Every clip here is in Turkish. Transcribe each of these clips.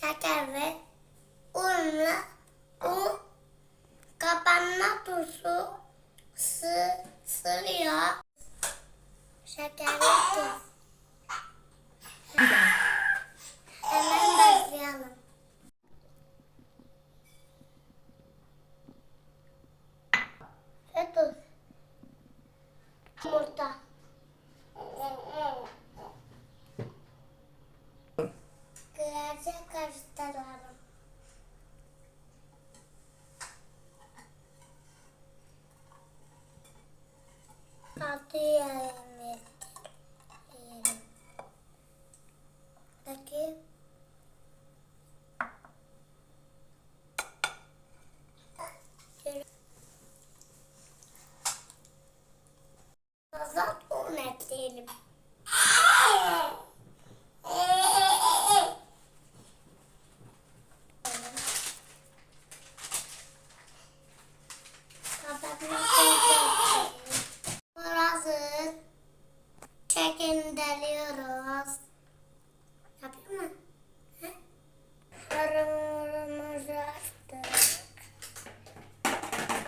şeker ve unla un kapanma tuzu sı, sırıyor. Şeker ve tuz. Hemen başlayalım. Altı yiyelim. Yiyelim. Peki. Fazla un ekleyelim.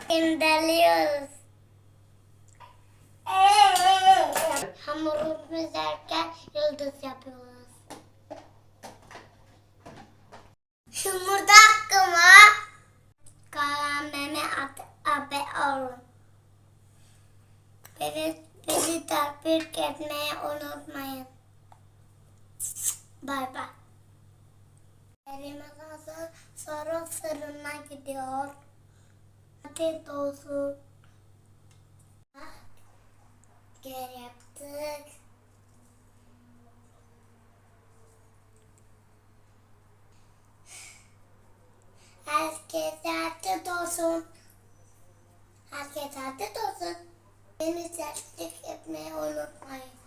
İndeliyoruz. Hamurumuz derken yıldız yapıyoruz. Yumurta hakkımı kalememe at abe olun. Beni, beni takip etmeyi unutmayın. Bay bay. Hazır. Sonra fırına gidiyor. Afiyet olsun. Gel yaptık. Herkese afiyet olsun. Herkese afiyet olsun. Beni takip etmeyi unutmayın.